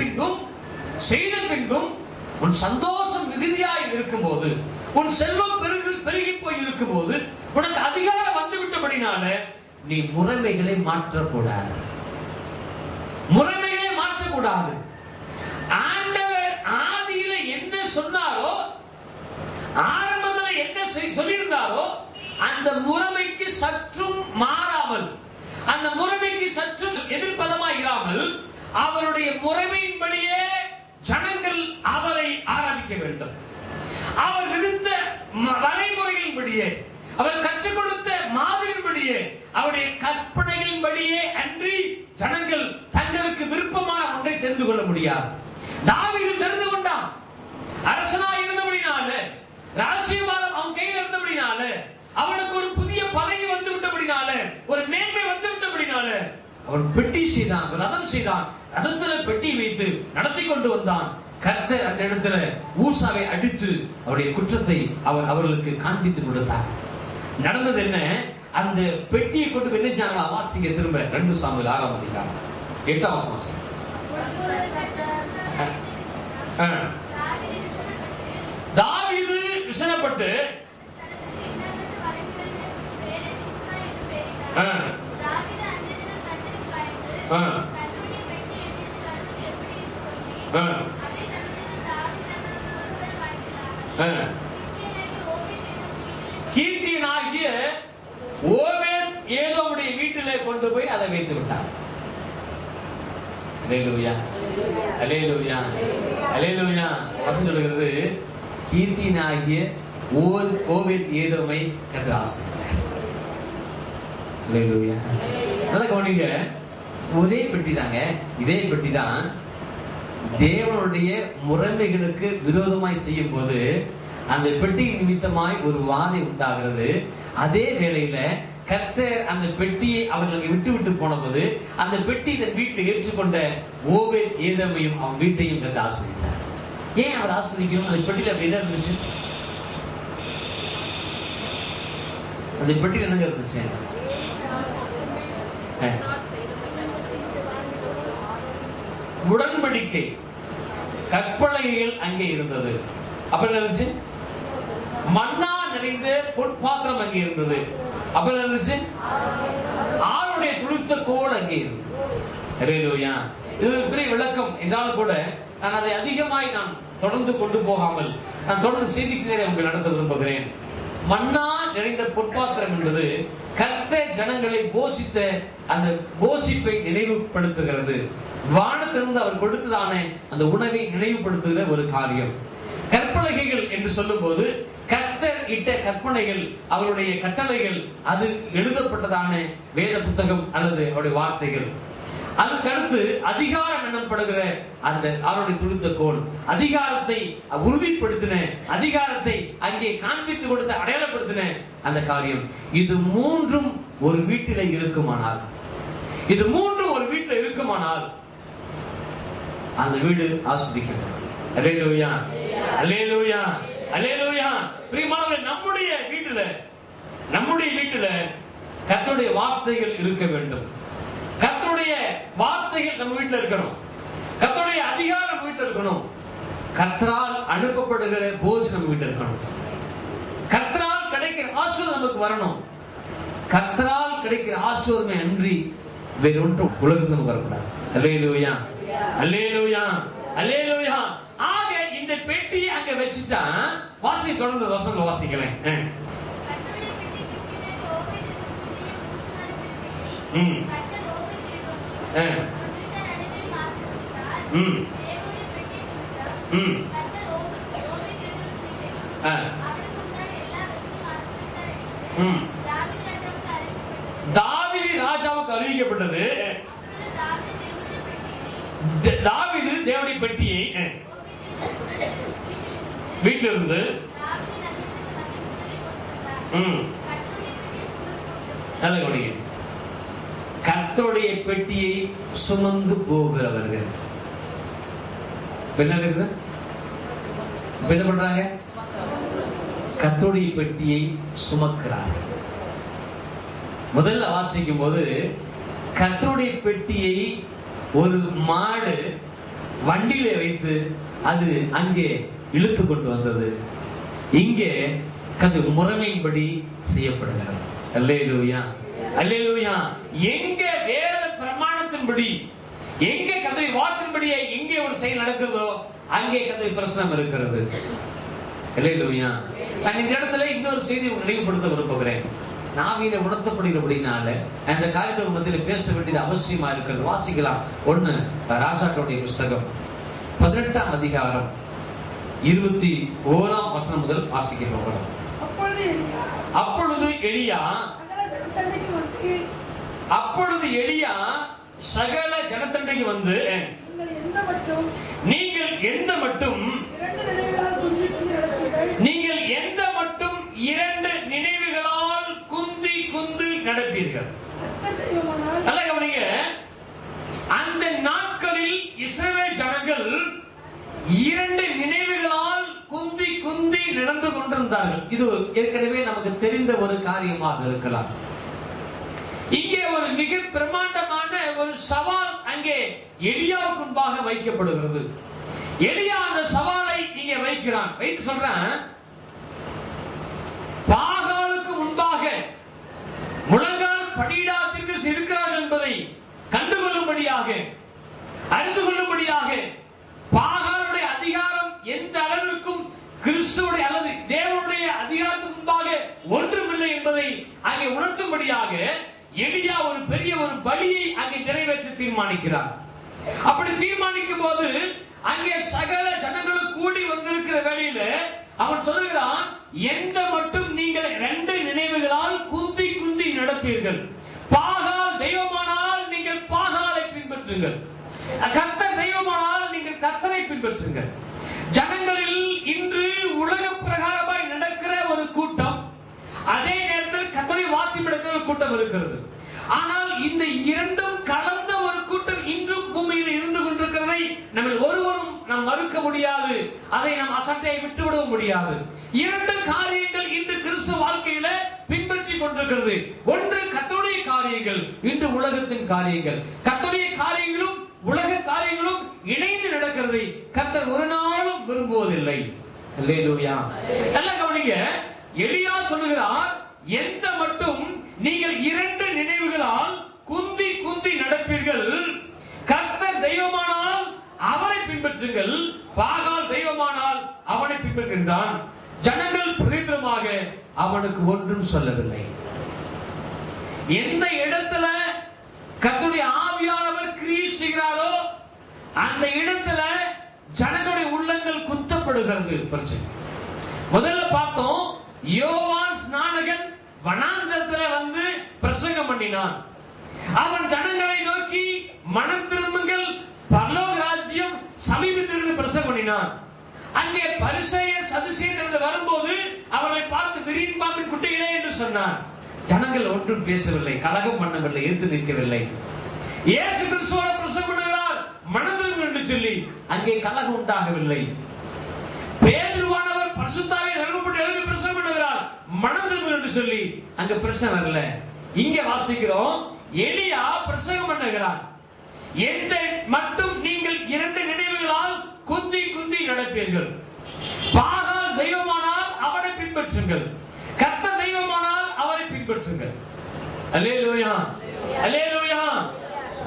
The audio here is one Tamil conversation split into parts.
பின்பும் செய்த பின்பும் உன் சந்தோஷம் மிகுதியாய் இருக்கும்போது உன் செல்வம் பெருகி பெருகி போய் இருக்கும்போது உனக்கு அதிகாரம் வந்துவிட்டபடினால நீ முறைமைகளை மாற்றக்கூடாது. முறைமைகளை மாற்றக்கூடாது. ஆண்டவர் ஆதியில என்ன சொன்னாரோ ஆரம்பத்துல என்ன செய்- சொல்லியிருந்தாரோ அந்த முறைமைக்கு சற்றும் மாறாமல் அந்த முறைமைக்கு சற்றும் எதிர்ப்பதமாய் இராமல் அவருடைய முறைமையின்படியே ஜனங்கள் அவரை ஆராதிக்க வேண்டும். அவர் விதித்த வரைமுறையின்படியே அவர் கற்றுக் கொடுத்த மாதிரியின்படியே அவருடைய கற்பனைகளின்படியே அன்றி ஜனங்கள் தங்களுக்கு விருப்பமான ஒன்றை தெரிந்து கொள்ள முடியாது. தாவீது தெரிந்து கொண்டான். அரசனாக இருந்தபடினால ராஜ்ய அவன் கையில் இருந்தபடினால அவனுக்கு ஒரு புதிய பதவி வந்து விட்டபடினால ஒரு மேன்மை வந்து விட்டபடினால அவன் பெட்டி செய்தான் ரதம் செய்தான் ரதத்துல பெட்டி வைத்து நடத்தி கொண்டு வந்தான் கர்த்தர் அந்த இடத்துல ஊசாவை அடித்து அவருடைய குற்றத்தை அவர் அவர்களுக்கு காண்பித்து கொடுத்தார் நடந்தது என்ன அந்த பெட்டியை கொண்டு போய் வாசிங்க திரும்ப ரெண்டு சாமியில் ஆறாம் அதிகாரம் எட்டாம் வாசம் வாசிங்க. ஆ. விசனப்பட்டு ஆ. ஆ. ஆ. ஆ. கீர்த்தியனாகிய ஓபேத் ஏதோவுடைய வீட்டிலே கொண்டு போய் அதை வைத்து விட்டார். அலேலூயா அலேலூயா அலேலூயா வசனம் சொல்கிறது கீர்த்தியனாகிய ஓ ஓபேத் ஏதோமை கர்த்தர் ஆசீர்வதித்தார். அலேலூயா நல்லா கவனிங்க. ஒரே பெட்டி தாங்க. இதே பெட்டி தான் தேவனுடைய முறைமைகளுக்கு விரோதமாய் செய்யும் போது அந்த பெட்டியின் நிமித்தமாய் ஒரு வாதை உண்டாகிறது. அதே வேளையில கர்த்தர் அந்த பெட்டியை அவர்களுக்கு விட்டு விட்டு போனபோது அந்த பெட்டி தன் வீட்டில் ஏற்றுக்கொண்ட ஓவே ஏதமையும் அவன் வீட்டையும் கண்டு ஆசிரித்தார் ஏன் அவர் ஆசிரியக்கணும் அந்த பெட்டியில் அப்படி என்ன இருந்துச்சு? அந்த பெட்டியில் என்னங்க இருந்துச்சு? உடன்படிக்கை. கற்பனைகள் அங்கே இருந்தது. அப்ப என்ன இருந்துச்சு? மண்ணா நிறைந்த பொற்பாத்திரம் அங்கே இருந்தது. அப்ப என்ன இருந்துச்சு? ஆளுடைய துளித்த கோல் அங்கே இருந்தது. இது பெரிய விளக்கம். என்றாலும் கூட நான் அதை அதிகமாய் நான் தொடர்ந்து கொண்டு போகாமல் நான் தொடர்ந்து செய்திக்கிறதை உங்கள் நடத்த விரும்புகிறேன். மண்ணா நிறைந்த பொற்பாத்திரம் என்பது கர்த்த ஜனங்களை போஷித்த அந்த போஷிப்பை நினைவுபடுத்துகிறது. வானத்திலிருந்து அவர் கொடுத்ததான அந்த உணவை நினைவுபடுத்துகிற ஒரு காரியம். கற்பலகைகள் என்று சொல்லும் போது கர்த்தர் இட்ட கற்பனைகள் அவருடைய கட்டளைகள் அது எழுதப்பட்டதான வேத புத்தகம் அல்லது அவருடைய வார்த்தைகள். அதுக்கடுத்து அதிகாரம் எனப்படுகிற அந்த அவருடைய துடித்த கோல். அதிகாரத்தை உறுதிப்படுத்தின அதிகாரத்தை அங்கே காண்பித்து கொடுத்த அடையாளப்படுத்தின அந்த காரியம். இது மூன்றும் ஒரு வீட்டில இருக்குமானால். இது மூன்றும் ஒரு வீட்டில் இருக்குமானால் அந்த வீடு ஆஸ்வதிக்கப்படும் அல்லேலூயா. அல்லேலூயா. அல்லேலூயா. பிரியமானவர்களே நம்முடைய வீட்டுல நம்முடைய வீட்டுல கர்த்தருடைய வார்த்தைகள் இருக்க வேண்டும். கர்த்தருடைய வார்த்தைகள் நம்ம வீட்டுல இருக்கணும். கர்த்தருடைய அதிகாரம் வீட்டுல இருக்கணும். கர்த்தரால் அனுப்பப்படுகிற போஜ் நம்ம வீட்டுல இருக்கணும். கர்த்தரால் கிடைக்கிற ஆசீர்வாதம் நமக்கு வரணும். கர்த்தரால் கிடைக்கிற ஆசீர்வாதமே அன்றி வேற ஒன்றும் உலகத்துல நமக்கு வரக்கூடாது. அல்லேலூயா. அல்லேலூயா அல்லேலூயா ஆக இந்த பெட்டி அங்க வச்சுட்டா வாசி தொடர்ந்து வசனம் வாசிக்கலேன் ஆ. ம். ம். ம். ஆ. ம். தாவீது ராஜாவுக்கு அறிவிக்கப்பட்டது தாவிது தேவனுடைய பெட்டியை ஆ, வீட்டில இருந்து நல்ல கவனிங்க. கத்தோடைய பெட்டியை சுமந்து போகிறவர்கள். என்ன இருக்குது என்ன பண்றாங்க? கத்தோடைய பெட்டியை சுமக்கிறார்கள். முதல்ல வாசிக்கும் போது கத்தோடைய பெட்டியை ஒரு மாடு வண்டியிலே வைத்து அது அங்கே இழுத்து கொண்டு வந்தது. இங்கே அது முறைமையின்படி செய்யப்படுகிறது. அல்லேலூயா. அல்லேலூயா. எங்க வேத பிரமாணத்தின்படி எங்க கதை வார்த்தையின்படியே எங்கே ஒரு செயல் நடக்கிறதோ அங்கே கதவை பிரச்சனை இருக்கிறது. அல்லேலூயா. நான் இந்த இடத்துல இன்னொரு செய்தி நினைவுபடுத்த விரும்புகிறேன். நாவியில உணர்த்தப்படுகிறபடினால அந்த காரியத்தை மத்தியில் பேச வேண்டியது அவசியமா இருக்கிறது. வாசிக்கலாம். ஒண்ணு ராஜாக்களுடைய புஸ்தகம். பதினெட்டாம் அதிகாரம் இருபத்தி ஓராம் வசனம் முதல் வாசிக்க போகிறோம். அப்பொழுது எலியா அப்பொழுது எலியா சகல ஜனத்தண்டைக்கு வந்து நீங்கள் எந்த மட்டும் நீங்கள் எந்த மட்டும் இரண்டு நிலைகளால் குந்தி குந்தி நடப்பீர்கள் நீங்கள் எந்த மட்டும் இரண்டு நினைவுகளால் குந்தி குந்தி நடப்பீர்கள். நல்லா கவனிங்க. அந்த நாட்களில் இஸ்ரவேல் ஜனங்கள் இரண்டு நினைவுகளால் குந்தி குந்தி நடந்து கொண்டிருந்தார்கள். இது ஏற்கனவே நமக்கு தெரிந்த ஒரு காரியமாக இருக்கலாம். இங்கே ஒரு மிக பிரமாண்டமான ஒரு சவால் அங்கே எலியாவுக்கு முன்பாக வைக்கப்படுகிறது. எலியா அந்த சவாலை இங்கே வைக்கிறான். வைத்து சொல்றேன். முழங்கால் படியிடாத்திற்கு இருக்கிறார் என்பதை கண்டுகொள்ளும்படியாக அறிந்து கொள்ளும்படியாக பாகாருடைய அதிகாரம் எந்த அளவிற்கும் கிறிஸ்துவுடைய அல்லது தேவனுடைய அதிகாரத்துக்கு முன்பாக ஒன்றுமில்லை என்பதை அங்கே உணர்த்தும்படியாக எளியா ஒரு பெரிய ஒரு பலியை அங்கே நிறைவேற்ற தீர்மானிக்கிறார். அப்படி தீர்மானிக்கும் போது அங்கே சகல ஜனங்களும் கூடி வந்திருக்கிற வேளையில அவன் சொல்லுகிறான் எந்த மட்டும் நீங்கள் குந்தி நடப்பீர்கள் பாகால் தெய்வமானால் நீங்கள் பாகாலை பின்பற்றுங்கள். கர்த்தர் தெய்வமானால் நீங்கள் கர்த்தரை பின்பற்றுங்கள். ஜனங்களில் இன்று உலக பிரகாரமாய் நடக்கிற ஒரு கூட்டம் அதே நேரத்தில் கத்தனை வாத்தி நடக்கிற ஒரு கூட்டம் இருக்கிறது. ஆனால் இந்த இரண்டும் கலந்த ஒரு கூட்டம் இன்றும் பூமியில் இருந்து கொண்டிருக்கிறதை நம்ம ஒருவரும் நாம் மறுக்க முடியாது. அதை நாம் அசட்டையை விட்டுவிட முடியாது. இரண்டு காரியங்கள் இன்று கிறிஸ்துவ வாழ்க்கையில பின்பற்றி கொண்டிருக்கிறது. ஒன்று கத்தருடைய காரியங்கள் இன்று உலகத்தின் காரியங்கள். கத்தருடைய காரியங்களும் உலக காரியங்களும் இணைந்து நடக்கிறதை கத்தர் ஒரு நாளும் விரும்புவதில்லை. அல்லேலூயா. நல்லா கவனிங்க. எளியா சொல்லுகிறார் எந்த மட்டும் நீங்கள் இரண்டு நினைவுகளால் குந்தி குந்தி நடப்பீர்கள். கர்த்தர் தெய்வமான பின்பற்றுங்கள். பாகால் தெய்வமானால் அவனை பின்பற்றுகின்றான். ஜனங்கள் பிரதித்திரமாக அவனுக்கு ஒன்றும் சொல்லவில்லை. எந்த இடத்துல கத்துடைய ஆவியானவர் கிரியை செய்கிறாரோ அந்த இடத்துல ஜனங்களுடைய உள்ளங்கள் குத்தப்படுகிறது. பிரச்சனை. முதல்ல பார்த்தோம் யோவான் ஸ்நானகன் வனாந்தரத்துல வந்து பிரசங்கம் பண்ணினான். அவன் ஜனங்களை நோக்கி மனம் திரும்புங்கள் ராஜ்யம் பிரசங்கம் பண்ணினான் அங்கே பரிசைய சதுசேயர் வரும்போது அவர்களை பார்த்து விரியின் பாம்பின் குட்டிகளே என்று சொன்னார். ஜனங்கள் ஒன்றும் பேசவில்லை கலகம் பண்ணவில்லை எதிர்த்து நிற்கவில்லை. இயேசு கிறிஸ்துவோட பிரசங்கம் பண்ணுகிறார். மனதில் என்று சொல்லி அங்கே கலகம் உண்டாகவில்லை. பேதுருவானவர் பரிசுத்தாவை நிறுவப்பட்டு எழுதி பிரசங்கம் பண்ணுகிறார். மனதில் என்று சொல்லி அங்க பிரச்சனை வரல. இங்க வாசிக்கிறோம் எலியா பிரசங்கம் பண்ணுகிறார். எந்த மட்டும் நீங்கள் இரண்டு நினைவுகளால் குந்தி குந்தி நடப்பீர்கள். பாகால் தெய்வமானால் அவனை பின்பற்றுங்கள். கர்த்த தெய்வமானால் அவரை பின்பற்றுங்கள். அல்லேலூயா. அல்லேலூயா.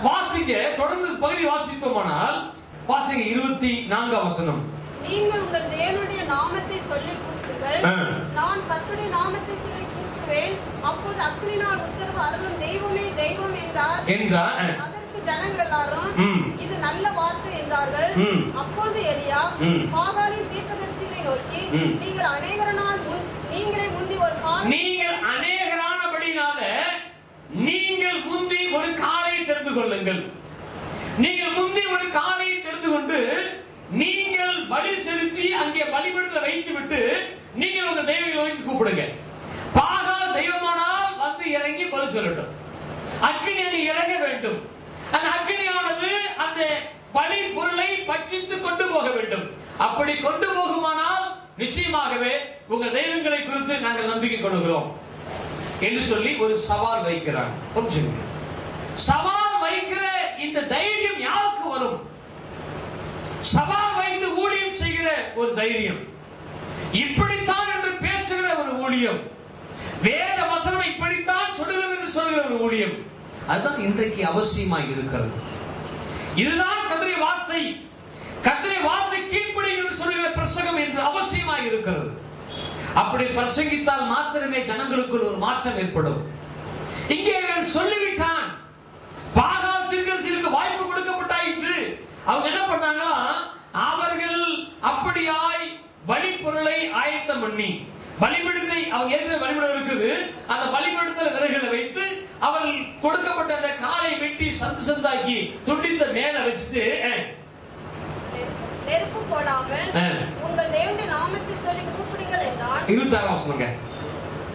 வாசிக்க தொடர்ந்து பகுதி வாசித்தோமானால் வாசிக்க இருபத்தி நான்காம் வசனம். நீங்கள் உங்கள் தேவனுடைய நாமத்தை சொல்லி கூப்பிடுங்கள். நான் கர்த்தருடைய நாமத்தை சொல்லி கூப்பிடுவேன். அப்போது அக்னினால் உத்தரவு அருளும் தெய்வமே தெய்வம் என்றார். என்றார். ஜனங்கள் எல்லாரும். இது நல்ல வார்த்தை என்றார்கள். அப்பொழுது எலியா ம். பாகாலின் தீர்க்கதரிசிகளை நோக்கி. நீங்கள் அநேகர நாள் முன் நீங்களே முந்தி ஒரு காலம் நீங்கள் அநேகரானபடினால நீங்கள் முந்தி ஒரு காலை தெரிந்து கொள்ளுங்கள் நீங்கள் முந்தி ஒரு காலையை தெரிந்து கொண்டு நீங்கள் பலி செலுத்தி அங்கே பலிபீடத்தில் வைத்து விட்டு நீங்கள் உங்க தெய்வங்களை வைத்து கூப்பிடுங்க பாகால் தெய்வமானால் வந்து இறங்கி பலி சொல்லட்டும் அக்னி அங்கு இறங்க வேண்டும் அந்த அக்னியானது அந்த பலி பொருளை பட்சித்து கொண்டு போக வேண்டும். அப்படி கொண்டு போகுமானால் நிச்சயமாகவே உங்க தெய்வங்களை குறித்து நாங்கள் நம்பிக்கை கொள்கிறோம் என்று சொல்லி ஒரு சவால் வைக்கிறாங்க புரிஞ்சுங்க சவால் வைக்கிற இந்த தைரியம் யாருக்கு வரும்? சபா வைத்து ஊழியம் செய்கிற ஒரு தைரியம். இப்படித்தான் என்று பேசுகிற ஒரு ஊழியம். வேத வசனம் இப்படித்தான் சொல்லுகிறது என்று சொல்லுகிற ஒரு ஊழியம். அதுதான் இன்றைக்கு அவசியமாய் இருக்கிறது. இதுதான் கத்திரை வார்த்தை. கத்திரை வார்த்தை கீழ்ப்படி என்று சொல்லுகிற பிரசங்கம் என்று அவசியமாய் இருக்கிறது. அப்படி பிரசங்கித்தால் மாத்திரமே ஜனங்களுக்குள் ஒரு மாற்றம் ஏற்படும். இங்கே இவன் சொல்லிவிட்டான். பாகால் தீர்க்கதரிசிகளுக்கு வாய்ப்பு கொடுக்கப்பட்டாயிற்று அவங்க என்ன பண்ணாங்களா அவர்கள் அப்படியாய் வழிபொருளை ஆயத்தம் பண்ணி பலிபீடத்தை அவங்க ஏற்கனவே பலிபீடம் இருக்குது. அந்த பலிபீடத்தில் விறகுகளை வைத்து அவர்கள் கொடுக்கப்பட்ட அந்த காலை வெட்டி சந்து சந்தாக்கி துண்டித்த மேல வச்சுட்டு நெருப்பு போடாமல் உங்கள் தேவனுடைய நாமத்தை சொல்லி கூப்பிடுங்கள் என்றான். இருபத்தாறாம் வசனங்க.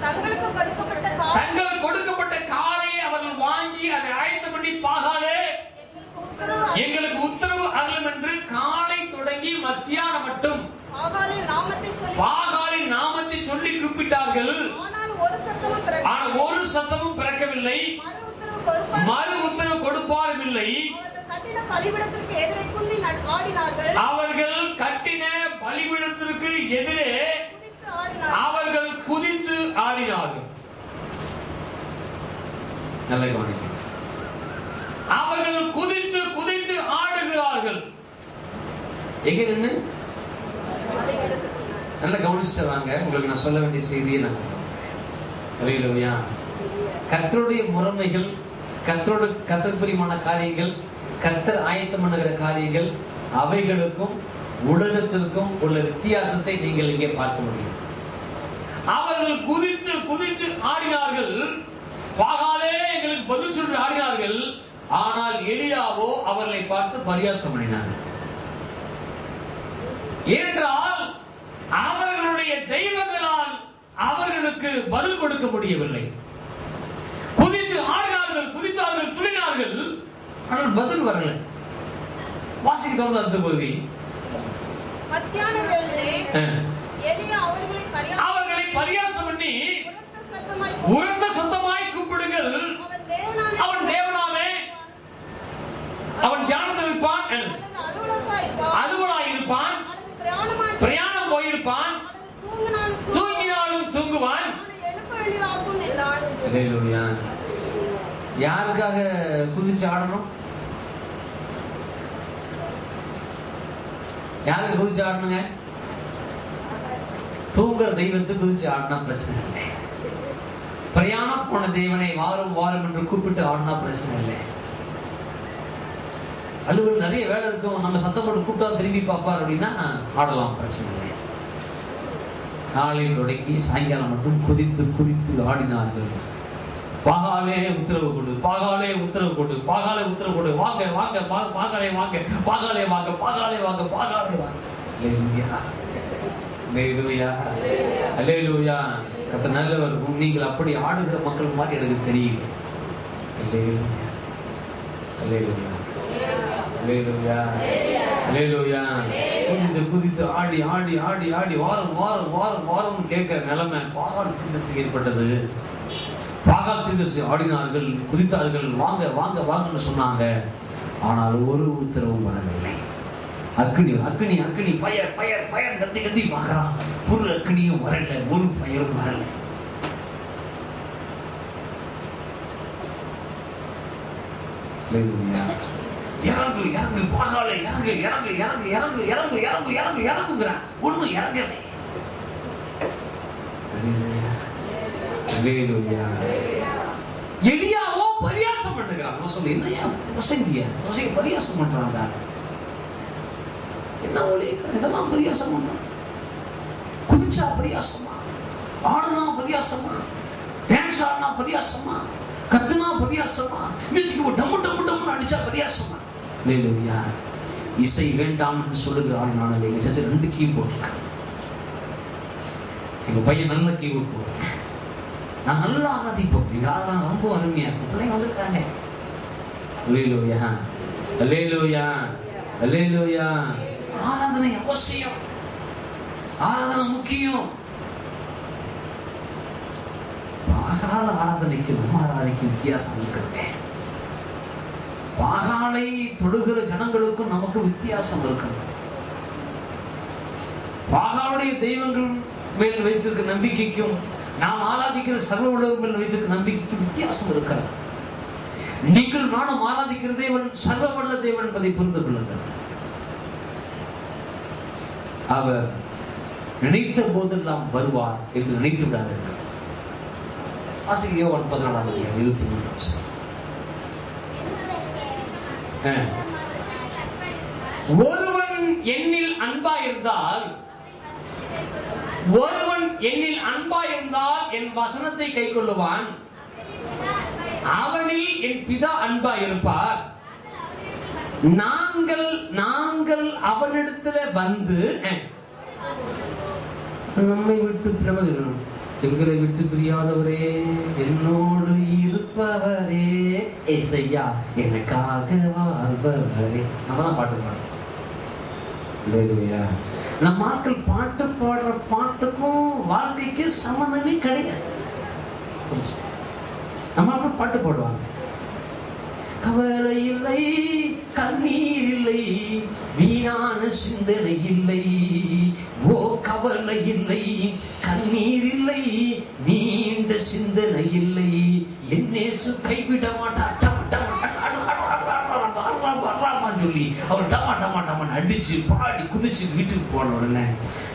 தங்களுக்கு கொடுக்கப்பட்ட தங்களுக்கு கொடுக்கப்பட்ட காலையை அவர்கள் வாங்கி அதை ஆயத்தம் பண்ணி பாகாலே எங்களுக்கு உத்தரவு அருளும் என்று காலை தொடங்கி மத்தியானம் மட்டும். பாகாலின் நாமத்தை சொல்லி கூப்பிட்டார்கள். ஆனால் ஒரு சத்தமும் பிறக்கவில்லை. மறு உத்தரவு கொடுப்பாரும் இல்லை அவர்கள் கட்டின பலிபீடத்திற்கு எதிரே அவர்கள் குதித்து ஆடினார்கள். நல்ல அவர்கள் குதித்து குதித்து ஆடுகிறார்கள். எங்க நின்று? நல்ல கவனிச்சுட்டு வாங்க உங்களுக்கு நான் சொல்ல வேண்டிய செய்தியை நான் அறியலையா கத்தருடைய முறைமைகள் கர்த்தரோட கத்தற்புரியமான காரியங்கள் கர்த்தர் ஆயத்தம் பண்ணுகிற காரியங்கள் அவைகளுக்கும் உலகத்திற்கும் உள்ள வித்தியாசத்தை நீங்கள் இங்கே பார்க்க முடியும். அவர்கள் குதித்து குதித்து ஆடினார்கள். பாகாலே எங்களுக்கு பதில் சொல்லி ஆடினார்கள். ஆனால் எளியாவோ அவர்களை பார்த்து பரியாசம் பண்ணினாங்க. ஏனென்றால் அவர்களுக்கு பதில் கொடுக்க முடியவில்லை. குதித்து ஆடினார்கள் குதித்தார்கள் துணினார்கள் ஆனால் பதில் வரல. வாசிக்க தொடர்ந்து அடுத்த பகுதி. அவர்களை பரியா- அவர்களை பரியாசம் பண்ணி உரத்த சத்தமாய் கூப்பிடுங்கள். அவன் தேவனாமே. அவன் தியானத்தில் இருப்பான். அல்லது அலுவலகமாய் இருப்பான் அலுவலாய் இருப்பான் அல்லது பிரயாணமாய் பிரயாணம் போயிருப்பான் அல்லது தூங்கினாலும் தூங்குவான். தூங்கினாலும் தூங்குவான் அவனை எழுப்ப எளிதாகும் என்றான் யாருக்காக குதிச்சு ஆடணும்? யாருக்கு குதிச்சு ஆடணுங்க? தூங்குற தெய்வத்துக்கு குதிச்சு ஆடினா பிரச்சனை இல்லை. பிரயாணம் போன தேவனை வாரம் வாரம் என்று கூப்பிட்டு ஆடினா பிரச்சனை இல்லை. அலுவல் நிறைய வேலை இருக்கும். நம்ம சத்தம் போட்டு கூப்பிட்டா திரும்பி பார்ப்பார் அப்படின்னா ஆடலாம் பிரச்சனை இல்லை. காலையில் தொடங்கி சாயங்காலம் மட்டும் குதித்து குதித்து ஆடினார்கள். பாகாலே உத்தரவு கொடு பாகாலே உத்தரவு கொடு பாகாலே உத்தரவு கொடு வாங்க வாங்க பாகாலே வாங்க பாகாலே வாங்க பாகாலே வாங்க பாகாலே வாங்க. அல்லேலூயா. கர்த்தர் நல்லவர் நீங்கள் அப்படி ஆடுகிற மக்கள் மாதிரி எனக்கு தெரியும். அல்லேலூயா. அல்லேலூயா. அல்லேலூயா. குதித்து குதித்து ஆடி ஆடி ஆடி ஆடி வாரம் வாரம் வாரம் வாரம் கேட்கிற நிலைமை பாகால் ஏற்பட்டது பாகால் தீர்க்கசி ஆடினார்கள் குதித்தார்கள் வாங்க வாங்க வாங்கன்னு சொன்னாங்க. ஆனால் ஒரு உத்தரவும் வரவில்லை. அக்னி அக்னி அக்னி ஃபயர் ஃபயர் ஃபயர் கத்தி கத்தி பார்க்குறான். ஒரு அக்னியும் வரல ஒரு ஃபயரும் வரல. இறங்கு இறங்கு பாகால இறங்கு இறங்கு இறங்கு இறங்கு இறங்கு இறங்கு இறங்கு இறங்குங்கிறான். ஒண்ணு இறங்கலை. எலியாவோ பரியாசம் பண்ணுகிறான் நான் சொல்லி என்னையா பிரசங்கிய பிரசங்க பரியாசம் பண்றாங்க என்ன ஒளி? இதெல்லாம் பரியாசம்? பண்றான் குதிச்சா பரியாசமா? ஆடுனா பரியாசமா? டான்ஸ் ஆடினா பரியாசமா? கத்துனா பரியாசமா? மியூசிக் டம்மு டம்மு டம்னு அடிச்சா பரியாசமா? இல்லையா இசை வேண்டாம் என்று சொல்லுகிற ஆள் நான் எங்க சர்ச்சில் ரெண்டு கீபோர்ட் இருக்கு. எங்க பையன் நல்ல கீபோர்ட் போடுறேன் நான் நல்லா ஆராதிப்போம். எங்க ஆராதனை ரொம்ப அருமையா இருக்கும். பிள்ளைங்க வந்துருக்காங்க. அல்லேலூயா. அல்லேலூயா. அல்லேலூயா. ஆராதனை அவசியம். ஆராதனை முக்கியம். பாகால ஆராதனைக்கு நம்ம ஆராதனைக்கு வித்தியாசம் இருக்கிறது பாகாலை தொடுகிற ஜனங்களுக்கும் நமக்கு வித்தியாசம் இருக்கிறது பாகாவுடைய தெய்வங்கள் மேல் வைத்திருக்க நம்பிக்கைக்கும் நாம் ஆராதிக்கிற சர்வ உலகம் வைத்திருக்க நம்பிக்கைக்கு வித்தியாசம் இருக்கிறது. நீங்கள் நானும் ஆராதிக்கிற தேவன் சர்வ வல்ல தேவன் என்பதை புரிந்து கொள்ளுங்கள். அவர் நினைத்த போதெல்லாம் வருவார் என்று நினைத்து விடாதீர்கள். ஆசிரியோ யோவான் பதினாலாம் அதிகாரம் இருபத்தி மூணு வருஷம் ஒருவன் என்னில் அன்பா இருந்தால் ஒருவன் என்னில் அன்பாயிருந்தால் என் வசனத்தை கை கொள்ளுவான் அவனில் என் பிதா அன்பா இருப்பார். நாங்கள் நாங்கள் அவனிடத்துல வந்து நம்மை விட்டு பிரமதிடணும் எங்களை விட்டு பிரியாதவரே என்னோடு இருப்பவரே ஏசையா எனக்காக வாழ்பவரே. நம்ம தான் பாட்டு பாடுறோம் நம்ம ஆட்கள் பாட்டு பாடுற பாட்டுக்கும் வாழ்க்கைக்கு சம்மந்தமே கிடையாது. நம்ம ஆட்கள் பாட்டு பாடுவாங்க. கவலை இல்லை கண்ணீர் இல்லை வீணான சிந்தனை இல்லை. ஓ கவலை இல்லை கண்ணீர் இல்லை நீண்ட சிந்தனை இல்லை. என்னேசு கைவிட மாட்டார் அவர் டமா டமா டமான்னு அடிச்சு பாடி குதிச்சு வீட்டுக்கு போன உடனே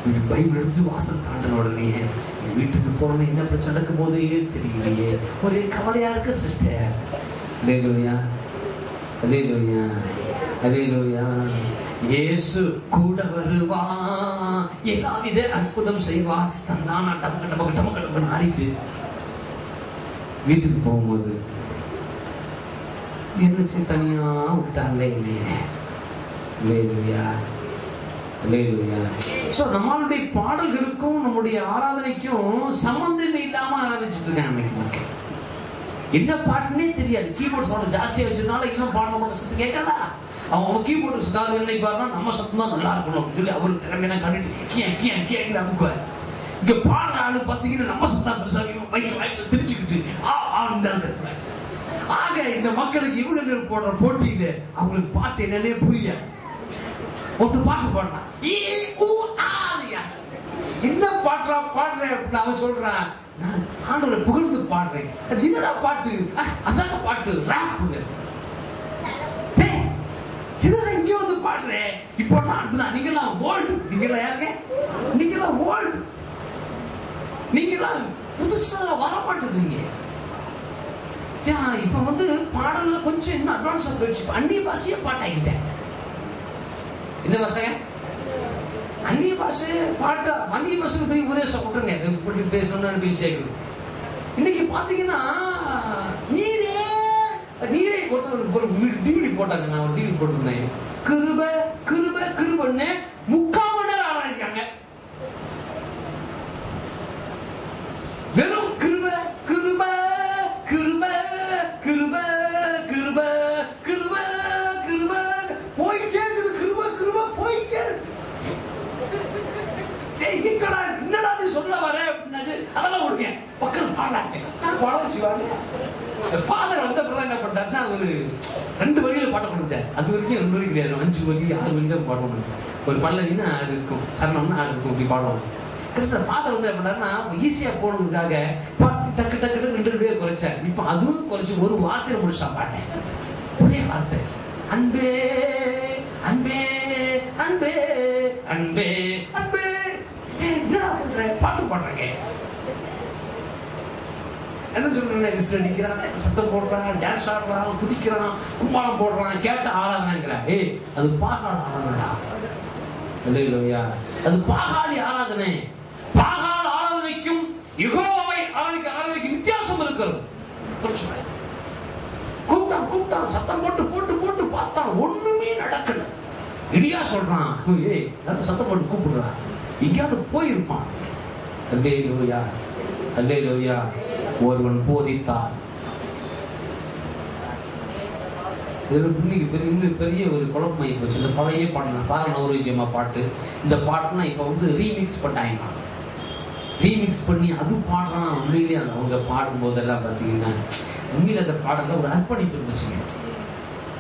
வீட்டு பைபிள் எடுத்து வாசல் தாண்டின உடனே வீட்டுக்கு போனோன்னு என்ன பிரச்சனை நடக்கும் போதே தெரியலையே? ஒரே கவலையா இருக்கு சிஸ்டர் அல்லேலூயா அல்லேலூயா அல்லேலூயா இயேசு கூட வருவா எல்லாவித அற்புதம் செய்வா. தந்தானா டமக்க டமக்க டமக்க டமக்க ஆடிச்சு வீட்டுக்கு போகும்போது என்னச்சு தனியா விட்டாங்களே இல்லையே ஸோ நம்மளுடைய பாடல்களுக்கும் நம்முடைய ஆராதனைக்கும் சம்பந்தமே இல்லாம ஆராதிச்சிட்டு இருக்காங்க என்ன பாட்டுன்னே தெரியாது. கீபோர்ட் சவுண்ட் ஜாஸ்தியா வச்சதுனால இன்னும் பாடல மட்டும் சத்தம் கேட்காதா அவன் கீபோர்டு சுத்தாரு என்ன நம்ம சத்தம் தான் நல்லா இருக்கணும் அப்படின்னு சொல்லி அவருக்கு திறமையான கண்டிட்டு கியா கியா கியாங்கிற அமுக்குவார். இங்க பாடுற ஆளு பார்த்தீங்கன்னா நம்ம சத்தம் பெருசாக வைக்க வாய்ப்பு திரிச்சுக்கிட்டு ஆ ஆன்னு ஆக இந்த மக்களுக்கு இவங்க போடுற போட்டியில் அவங்களுக்கு பாட்டு என்னன்னே புரியாது ஒருத்தர் பாட்டு பாடுறான் ஈ ஊ ஆலியா என்ன பாட்டுறா பாடுறேன் அப்படின்னு அவன் சொல்றான். நான் ஆண்டவரை புகழ்ந்து பாடுறேன். அது என்னடா பாட்டு? அஹ், அதாங்க பாட்டு. ராப்புங்க இதெல்லாம் இங்க வந்து பாடுறேன். இப்போ நான் நான் நீங்களாம் ஓல்டு நீங்களாம் யாருங்க? நீங்களாம் ஓல்டு நீங்களாம் புதுசா வர மாட்டேங்கிறீங்க யா, இப்ப வந்து பாடல்ல கொஞ்சம் இன்னும் அட்வான்ஸா போயிடுச்சு. இப்ப அந்நிய பாஷையே பாட்டாகிட்டேன் இந்த பசங்க அந்நிய பாஷை பாட்டா அந்நிய பாஷைக்கு போய் உபதேசம் கொடுங்க இது இப்படி பேசணும்னு பேசி சேர்க்கணும் இன்னைக்கு பாத்தீங்கன்னா நீரே நீரே கொடுத்து ஒரு டிவிடி போட்டாங்க. நான் ஒரு டிவிடி போட்டிருந்தேன். கிருப கிருப கிருபன்னு அது வரைக்கும் ரெண்டு வரி கிடையாது. அஞ்சு வரி ஆறு வரி தான் பாடணும் ஒரு பல்லவின்னா அது இருக்கும். சரணம்னா அது இருக்கும். இப்படி பாடுவாங்க. கிறிஸ்தவ ஃபாதர் வந்து என்ன பண்ணாருன்னா ஈஸியா போடுறதுக்காக பாட்டு டக்கு டக்கு டக்கு ரெண்டு ரெண்டு குறைச்சார். இப்போ அதுவும் குறைச்சு ஒரு வார்த்தையை முடிச்சா பாட்டேன் ஒரே வார்த்தை. அன்பே அன்பே அன்பே அன்பே அன்பே என்ன பண்ற? பாட்டு பாடுறேங்க. என்ன சொல்றேன் விசில் அடிக்கிறான் சத்தம் போடுறான்? டான்ஸ் ஆடுறான்? குதிக்கிறான்? கும்மாளம் போடுறான்? கேட்ட ஆராதனைங்கிற. ஏய் அது பாகாடு ஆராதனைடா. இல்லையா அது பாகாளி ஆராதனை. பாகாள ஆராதனைக்கும் யுகோவை ஆராதிக்க ஆராதனைக்கும் வித்தியாசம் இருக்கிறது. புரிச்சுக்கோ. கூப்பிட்டான் கூப்பிட்டான். சத்தம் போட்டு போட்டு போட்டு பார்த்தான். ஒண்ணுமே நடக்கல. இடியா சொல்றான் ஏய் நல்ல சத்தம் போட்டு கூப்பிடுறான் எங்கேயாவது போயிருப்பான். அல்லே லோயா அல்லே லோயா ஒருவன் போதித்தான். இன்னைக்கு பெரிய இன்னும் பெரிய ஒரு குழப்பமாயி போச்சு. இந்த பழைய பாட்டு நான் சார நௌரோஜியமா பாட்டு. இந்த பாட்டுனா இப்ப வந்து ரீமிக்ஸ் பண்ணிட்டாங்க. ரீமிக்ஸ் பண்ணி அது பாடுறான் உண்மையிலேயே அந்த அவங்க பாடும்போதெல்லாம் பார்த்தீங்கன்னா உண்மையில் அந்த பாடலில் ஒரு அர்ப்பணிப்பு இருந்துச்சுங்க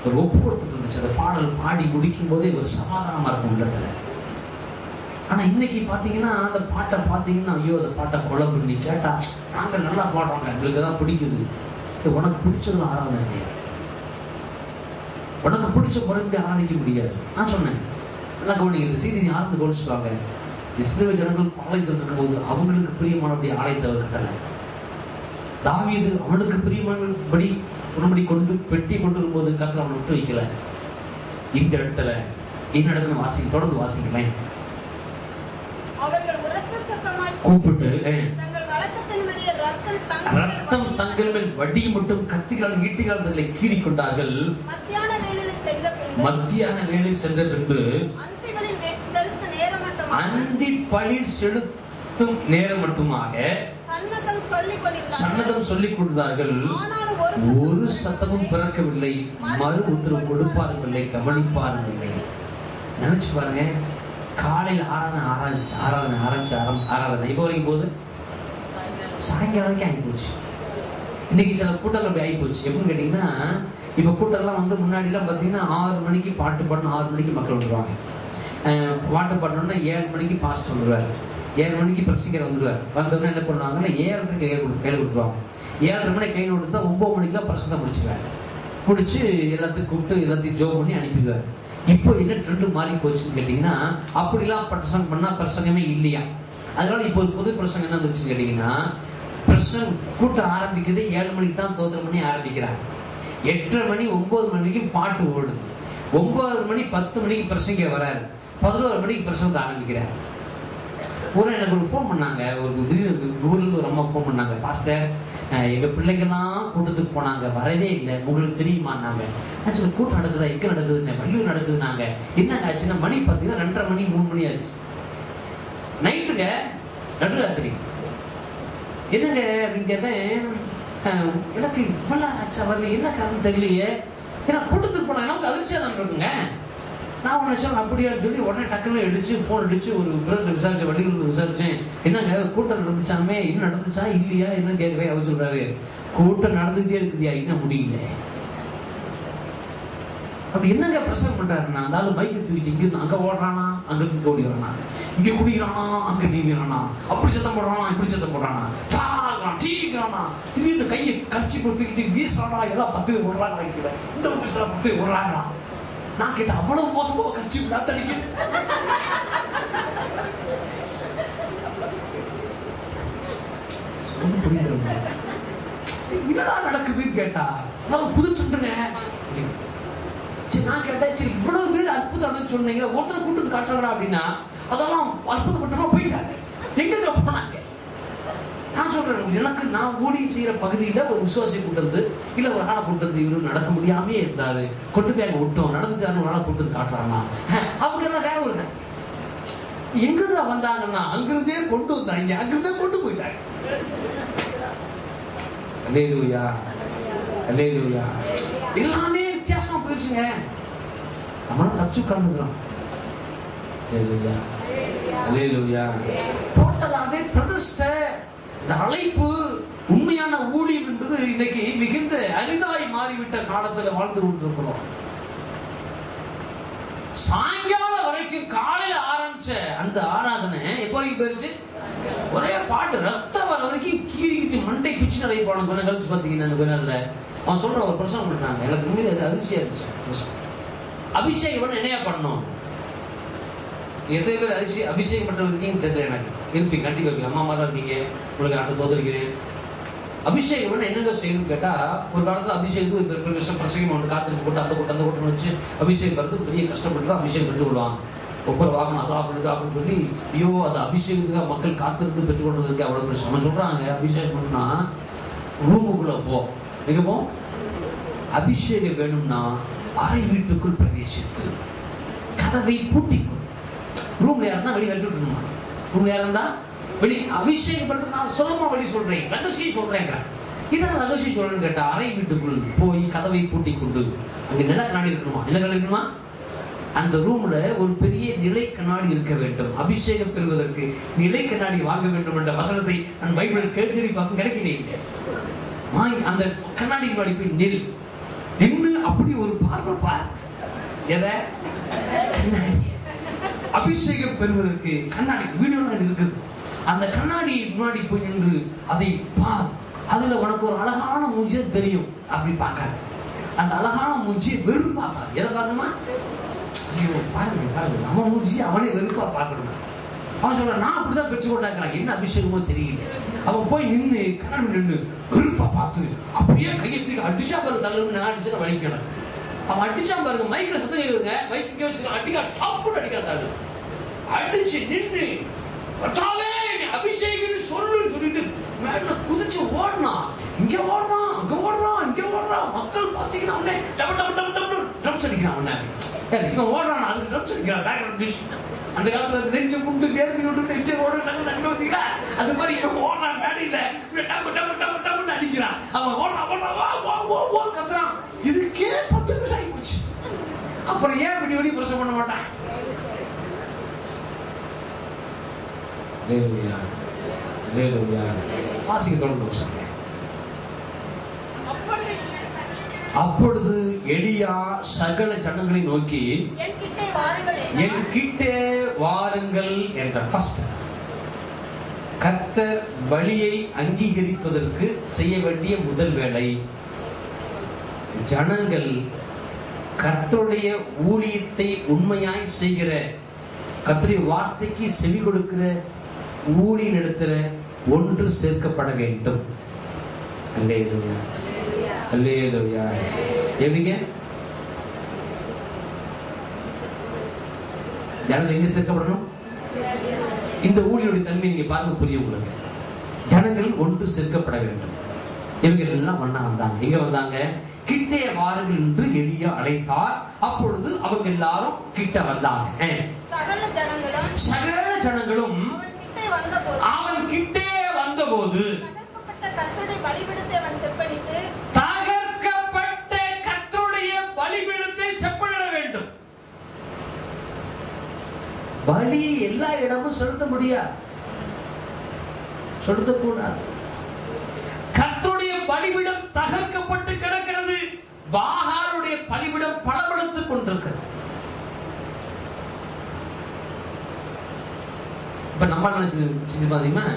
ஒரு ஒப்பு கொடுத்துட்டு இருந்துச்சு. அந்த பாடல் பாடி முடிக்கும் போதே ஒரு சமாதானமாக இருக்கும் உள்ளத்தில். ஆனா இன்னைக்கு பார்த்தீங்கன்னா அந்த பாட்டை பார்த்தீங்கன்னா ஐயோ அந்த பாட்டை கொலை பண்ணி கேட்டா நாங்கள் நல்லா பாடுறோங்க எங்களுக்கு தான் பிடிக்குது. உனக்கு பிடிச்சதும் ஆராதனை உனக்கு பிடிச்ச முறைப்படி ஆராதிக்க முடியாது. நான் சொன்னேன். நல்லா கவனிங்க இந்த செய்தி யாருந்து கவனிச்சுவாங்க இஸ்ரேல் ஜனங்கள் பாளையத்தில் இருக்கும்போது அவங்களுக்கு பிரியமானபடி ஆலயத்தை அவர் கட்டல தாவீது அவனுக்கு பிரியமானபடி உடம்படி கொண்டு பெட்டி கொண்டு வரும்போது கத்துல அவனை விட்டு வைக்கல. இந்த இடத்துல என்ன நடக்குன்னு வாசிங்க தொடர்ந்து வாசிக்கலேன் கூப்பிட்டு ரத்தம் தங்கள் மேல் வடி மட்டும் கத்திகால் ஈட்டிகால் தங்களை கீறி கொண்டார்கள் மத்தியான வேலை சென்ற பின்பு அந்தி பழி செலுத்தும் நேரம் மட்டுமாக சன்னதம் சொல்லிக் கொண்டார்கள் ஒரு சத்தமும் பிறக்கவில்லை. மறு உத்தரவு கொடுப்பாரும் இல்லை கவனிப்பாரும் இல்லை நினைச்சு பாருங்க. காலையில் ஆராதனை ஆரம்பிச்சு ஆராதனை ஆரம்பிச்சு ஆரம் ஆராதனை இப்போ வரைக்கும் போது சாயங்காலம் வரைக்கும் ஆகி போச்சு. இன்னைக்கு சில கூட்டங்கள் அப்படி ஆகி போச்சு. எப்படின்னு கேட்டிங்கன்னா இப்போ கூட்டம்லாம் வந்து முன்னாடிலாம் பார்த்தீங்கன்னா ஆறு மணிக்கு பாட்டு பாடணும் ஆறு மணிக்கு மக்கள் வந்துடுவாங்க பாட்டு பாடணும்னா ஏழு மணிக்கு பாஸ்ட் வந்துடுவார் ஏழு மணிக்கு பிரசிங்கர் வந்துடுவார் வந்தோடனே என்ன பண்ணுவாங்கன்னா ஏழரைக்கு கையில் கொடுத்து கையில் கொடுத்துருவாங்க. ஏழரை மணி கையில் கொடுத்தா ஒன்பது மணிக்கெல்லாம் பிரசங்கம் முடிச்சுருவார். முடிச்சு எல்லாத்தையும் கூப்பிட்டு எல்லாத்தையும் ஜோ பண்ணி அனுப்பிடுவார். இப்போ என்ன ட்ரெண்டு மாறி போச்சுன்னு கேட்டிங்கன்னா அப்படிலாம் பிரசங்கம் பண்ணால் பிரசங்கமே இல்லையா? அதனால இப்போ ஒரு புது பிரசங்கம் என்ன வந்துருச்சுன்னு கேட்டிங்கன்னா பிரசங்கம் கூட்டம் ஆரம்பிக்குது ஏழு மணிக்கு தான் தோத்திரம் பண்ணி ஆரம்பிக்கிறாங்க. எட்டரை மணி ஒன்பது மணிக்கு பாட்டு ஓடுது. ஒன்பது மணி பத்து மணிக்கு பிரசங்க வராரு. பதினோரு மணிக்கு பிரசங்கத்தை ஆரம்பிக்கிறார். ஒரு எனக்கு ஒரு ஃபோன் பண்ணாங்க. ஒரு திடீர்னு கூகுளுக்கு ஒரு அம்மா ஃபோன் பண்ணாங்க. பாஸ்டர் எங்க பிள்ளைங்கெல்லாம் கூட்டத்துக்கு போனாங்க. வரவே இல்லை. உங்களுக்கு தெரியுமான்னாங்க. நாங்க ஆக்சுவலி கூட்டம் நடக்குதா? எங்க நடக்குதுன்னு? வள்ளியூர் நடக்குதுன்னாங்க. என்னங்க ஆச்சுன்னா மணி பார்த்தீங்கன்னா ரெண்டரை மணி மூணு மணி ஆச்சு. நைட்டுங்க நடுராத்திரி. என்னங்க அப்படின்னு கேட்டேன் அஹ், எனக்கு இவ்வளவு ஆச்சா. வரல என்ன காரணம் தெரியலையே. ஏன்னா கூட்டத்துக்கு போனா நமக்கு அதிர்ச்சியாக தான் இருக்குங்க. நான் உன்னை சொன்னேன் அப்படியா சொல்லி உடனே டக்குன்னு அடிச்சு ஃபோன் அடிச்சு ஒரு பிரதர் விசாரிச்சேன் வண்டிகள் விசாரிச்சேன். என்னங்க கூட்டம் நடந்துச்சாமே? இன்னும் நடந்துச்சா? இல்லையா? என்ன கேட்கவே அவர் சொல்றாரு கூட்டம் நடந்துகிட்டே இருக்குதியா? இன்னும் முடியல. அப்படி என்னங்க பிரசங்கம் பண்றாருன்னா அதாவது பைக்கை தூக்கிட்டு இங்க அங்கே அங்க ஓடுறானா? அங்க இருந்து ஓடி வரானா இங்க குடிக்கிறானா அங்க நீங்கிறானா அப்படி சத்தம் போடுறானா? இப்படி சத்தம் போடுறானா? டாங்கிறான் திடீர்னு கையை கடிச்சு கொடுத்துக்கிட்டு வீசுறானா? எல்லாம் பத்து விடுறாங்க இந்த பத்து விடுறாங்களா நான் கேட்ட அவ்வளவு மோசமா கட்சி விடா தடிக்குது புரியல என்னடா நடக்குதுன்னு கேட்டா நான் புது ட்ரெண்டுங்க அப்படின்னு. சரி நான் கேட்டேன் சரி இவ்வளவு பேர் அற்புதம் சொன்னீங்க ஒருத்தரை கூட்டு காட்டுறாங்கடா அப்படின்னா அதெல்லாம் அற்புதப்பட்டமா போயிட்டாங்க. எங்க போனாங்க? நான் சொல்றேன் எனக்கு நான் ஊழியம் செய்யற பகுதியில ஒரு விசுவாசி கூட்டது இல்ல ஒரு ஆளை கூட்டது இவரு நடக்க முடியாமே இருந்தாரு. கொண்டு போய் அங்க விட்டோம். நடந்துட்டாரு ஒரு ஆளை கூட்டு காட்டுறாங்க அவங்க எல்லாம் வேற ஒரு எங்கிருந்து வந்தாங்கன்னா அங்கிருந்தே கொண்டு வந்தாங்க அங்கிருந்தே கொண்டு போயிட்டாங்க. அல்லேலூயா. எல்லாமே வித்தியாசமா போயிடுச்சுங்க நம்மளும் தப்பிச்சு அல்லேலூயா. டோட்டலாவே பிரதிஷ்டை. இந்த அழைப்பு உண்மையான ஊழியம் என்பது இன்னைக்கு மிகுந்த அரிதாய் மாறிவிட்ட காலத்துல வாழ்ந்து கொண்டிருக்கிறோம். சாயங்காலம் வரைக்கும் காலையில ஆரம்பிச்ச அந்த ஆராதனை எப்போ வரைக்கும் போயிருச்சு? ஒரே பாட்டு ரத்தம் வர வரைக்கும் கீறிக்கிட்டு மண்டை பிச்சு நிறைய போன கொஞ்சம் கழிச்சு பார்த்தீங்கன்னா அந்த கொஞ்ச அவன் சொல்ற ஒரு பிரசனம் பண்ணாங்க எனக்கு உண்மையில அது அதிர்ச்சியா இருந்துச்சு அபிஷேகம் என்னையா பண்ணும் எத்தனை பேர் அரிசி அபிஷேகம் பண்றவங்க தெரியல எனக்கு. இருப்பீங்க கண்டிப்பா இருப்பீங்க அம்மா மாதிரி இருக்கீங்க. உங்களுக்கு ஆண்டு தோதிருக்கிறேன் அபிஷேகம் என்னங்க செய்யணும்னு கேட்டா ஒரு காலத்துல அபிஷேகம் ஒரு பெரிய விஷயம் பிரசங்கம் ஒன்று காத்திருக்கு போட்டு அந்த கூட்டம் அந்த கூட்டம் வச்சு அபிஷேகம் வரது பெரிய கஷ்டப்பட்டு தான் அபிஷேகம் பெற்று விடுவாங்க ஒவ்வொரு வாகனம் அதா பண்ணுது அப்படின்னு சொல்லி ஐயோ அது அபிஷேகத்துக்காக மக்கள் காத்திருந்து பெற்றுக்கொண்டதுக்கு அவ்வளவு பிரச்சனை நம்ம சொல்றாங்க அபிஷேகம் பண்ணா ரூமுக்குள்ள போ. எங்க போ? அபிஷேகம் வேணும்னா அறை வீட்டுக்குள் பிரவேசித்து கதவை பூட்டி ரூம்ல யாருன்னா வெளியே கட்டி விட்டுருமா உண்மையா இருந்தா வெளி அபிஷேகம் பண்றது நான் சுலமா வழி சொல்றேன். ரகசியம் சொல்றேன் என்ன ரகசியம் சொல்றேன்னு கேட்டா அறை வீட்டுக்குள் போய் கதவை பூட்டி கொண்டு அங்க நில கண்ணாடி இருக்கணுமா நில கண்ணாடி இருக்கணுமா அந்த ரூம்ல ஒரு பெரிய நிலை கண்ணாடி இருக்க வேண்டும். அபிஷேகம் பெறுவதற்கு நிலை கண்ணாடி வாங்க வேண்டும் என்ற வசனத்தை நான் பைபிள் தேடி பார்க்க கிடைக்கிறேன் வாங்கி அந்த கண்ணாடி முன்னாடி போய் நில். நின்று அப்படி ஒரு பார்வை பார். எதை? அபிஷேகம் பெறுவதற்கு கண்ணாடி வீடியோலாம் இருக்குது அந்த கண்ணாடி முன்னாடி போய் நின்று அதை பார். அதுல உனக்கு ஒரு அழகான மூஞ்சிய தெரியும் அப்படி பார்க்காது. அந்த அழகான மூஞ்சியை வெறுப்பா பாரு. எதை பாருமா ஐயோ பாருங்க பாருங்க. நம்ம மூஞ்சி அவனே வெறுப்பா பார்க்கணும்? அவன் சொல்ற நான் அப்படிதான் பெற்று கொண்டாக்குறான். என்ன அபிஷேகமோ தெரியல. அவன் போய் நின்று கண்ணாடி நின்று வெறுப்பா பார்த்து அப்படியே கையை தூக்கி அடிச்சா பாருங்க தலைவர் நான் அடிச்சு வலிக்கணும். அவன் அடிச்சா பாருங்க மைக்ல சுத்தம் கேக்குதுங்க. மைக் இங்க வச்சு அடிக்கா அடிக்காதாரு அடிச்சு நின்று பட்டாவே அபிஷேகம் சொல்லுன்னு சொல்லிட்டு மேல குதிச்சு ஓடனா இங்க ஓடுறான் அங்க ஓடுறான் இங்க ஓடுறான் மக்கள் பாத்தீங்கன்னா அவனே டப டப டப டப ட்ரம்ஸ் அடிக்கிறான் அவனே இங்க ஓடுறான் அது ட்ரம்ஸ் அடிக்கிறான் டாக்டர் அந்த காலத்துல நெஞ்சு குண்டு நேர்ந்து விட்டு நெஞ்சு ஓடு டக்கு வந்தீங்களா? அது மாதிரி இவன் ஓடுறான் மேடையில. இவன் டப டப டப அடிக்கிறான். அவன் ஓடுறான் ஓடுறான் வா வா வா வா கத்துறான். இதுக்கே பத்து நிமிஷம் ஆகி போச்சு. அப்புறம் ஏன் இப்படி வெளியே பிரசவம் பண்ண மாட்டான்? வாசிக்க தொடர்ந்து அப்பொழுது அப்பொழுது எலியா சகல ஜனங்களை நோக்கி என் கிட்டே வாருங்கள் என்ற ஃபர்ஸ்ட் கர்த்தர் வழியை அங்கீகரிப்பதற்கு செய்ய வேண்டிய முதல் வேலை ஜனங்கள் கர்த்தருடைய ஊழியத்தை உண்மையாய் செய்கிற கர்த்தருடைய வார்த்தைக்கு செவி கொடுக்கிற ஊழிய நடத்துகிற ஒன்று சேர்க்கப்பட வேண்டும். அல்லேலூயா. அல்லேலூயா. எப்படிங்க? ஜனங்கள் எங்க சேர்க்கப்படணும்? இந்த ஊழியருடைய தன்மை நீங்க பார்க்க புரியும் உங்களுக்கு. ஜனங்கள் ஒன்று சேர்க்கப்பட வேண்டும். இவங்க எல்லாம் ஒண்ணா வந்தாங்க எங்க வந்தாங்க? கிட்டே வாருங்கள் என்று எளிய அழைத்தார். அப்பொழுது அவங்க எல்லாரும் கிட்ட வந்தாங்க. சகல ஜனங்களும் அவன் கிட்டே வந்தபோது தகர்க்கப்பட்ட பலிபீடத்தை செப்பனிட வேண்டும். பலி எல்லா இடமும் செலுத்த முடியாது. செலுத்தக்கூடாது. கர்த்தருடைய பலிபீடம் தகர்க்கப்பட்டு கிடக்கிறது. பாகாருடைய பலிபீடம் பளபளத்துக் கொண்டிருக்கிறது. இப்போ நம்ம என்ன செஞ்சு பார்த்தீங்கன்னா